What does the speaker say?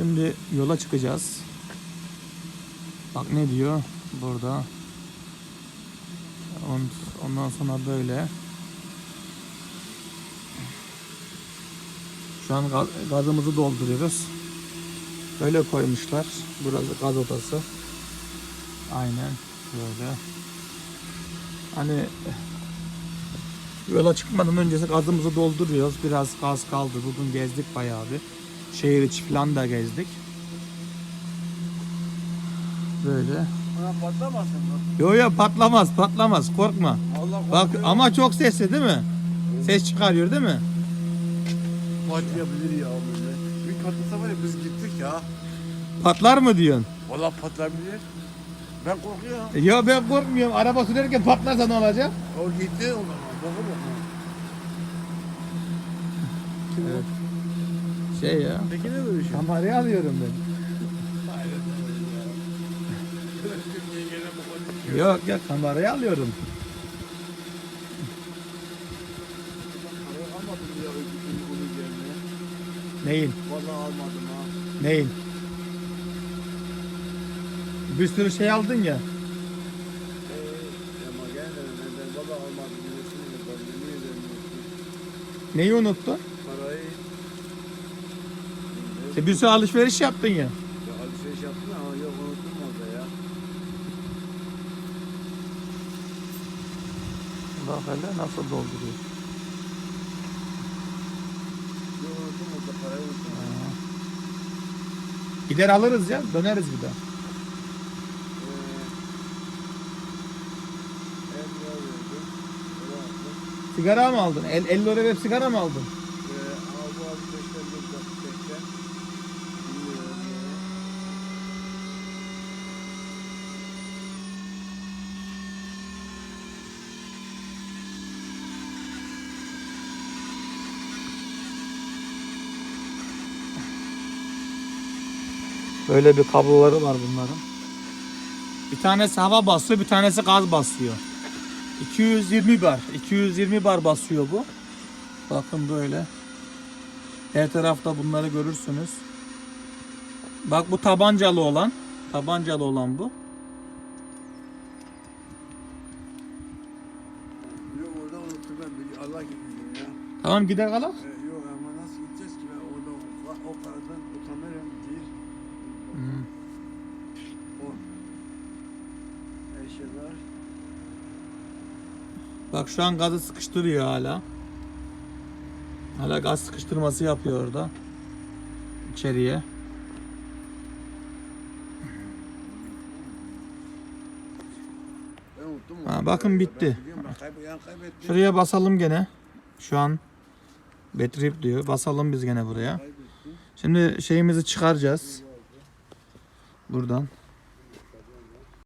Şimdi yola çıkacağız. Bak ne diyor burada. On- Ondan sonra böyle. Şu an gaz- gazımızı dolduruyoruz. Böyle koymuşlar. Burası gaz odası. Aynen böyle. Hani yola çıkmadan öncesi gazımızı dolduruyoruz. Biraz gaz kaldı. Bugün gezdik bayağı bir. Şehir içi falan da gezdik. Böyle. Ulan patlamasın mı? Yo yo patlamaz patlamaz korkma. Allah Bak korusun. ama çok sesli değil mi? Ses çıkarıyor değil mi? Patlayabilir ya böyle. Bir patlasa var ya biz gittik ya. Patlar mı diyorsun? Valla patlayabilir. Ben korkuyorum. Ya ben korkmuyorum. Araba sürerken patlarsa ne olacak? O gitti o zaman. Bakın. Kim Evet. Şey ya. Peki ne böyle şey? Kamerayı alıyorum ben. Yok yok kamerayı alıyorum. Almadım ya öbür bunu yerine. Neyin? Valla almadım ha. Neyin? Bir sürü şey aldın ya. Ee, ama gene de ben almadım. Neyi unuttun? İşte bir sürü alışveriş yaptın ya. Ya alışveriş yaptım ama yok unuttum orada ya. Bak hele nasıl dolduruyor. Yok unuttum orada parayı unuttum. Gider alırız ya döneriz bir daha. Ee, verdim. Sigara mı aldın? El, 50 lira verip sigara mı aldın? Ee, al bu alışverişten bir dakika bekle. Bilmiyorum ya. Böyle bir kabloları var bunların. Bir tanesi hava basıyor, bir tanesi gaz basıyor. 220 bar, 220 bar basıyor bu. Bakın böyle. Her tarafta bunları görürsünüz. Bak bu tabancalı olan, tabancalı olan bu. Yok orada unuttum ben. Bir Allah gidiyor ya. Tamam gider kalak. Ee, yok ama nasıl gideceğiz ki ben orada o, o karadan o kamera Bak şu an gazı sıkıştırıyor hala. Hala gaz sıkıştırması yapıyor orada. İçeriye. Ha, bakın bitti. Şuraya basalım gene. Şu an Betrip diyor. Basalım biz gene buraya. Şimdi şeyimizi çıkaracağız. Buradan.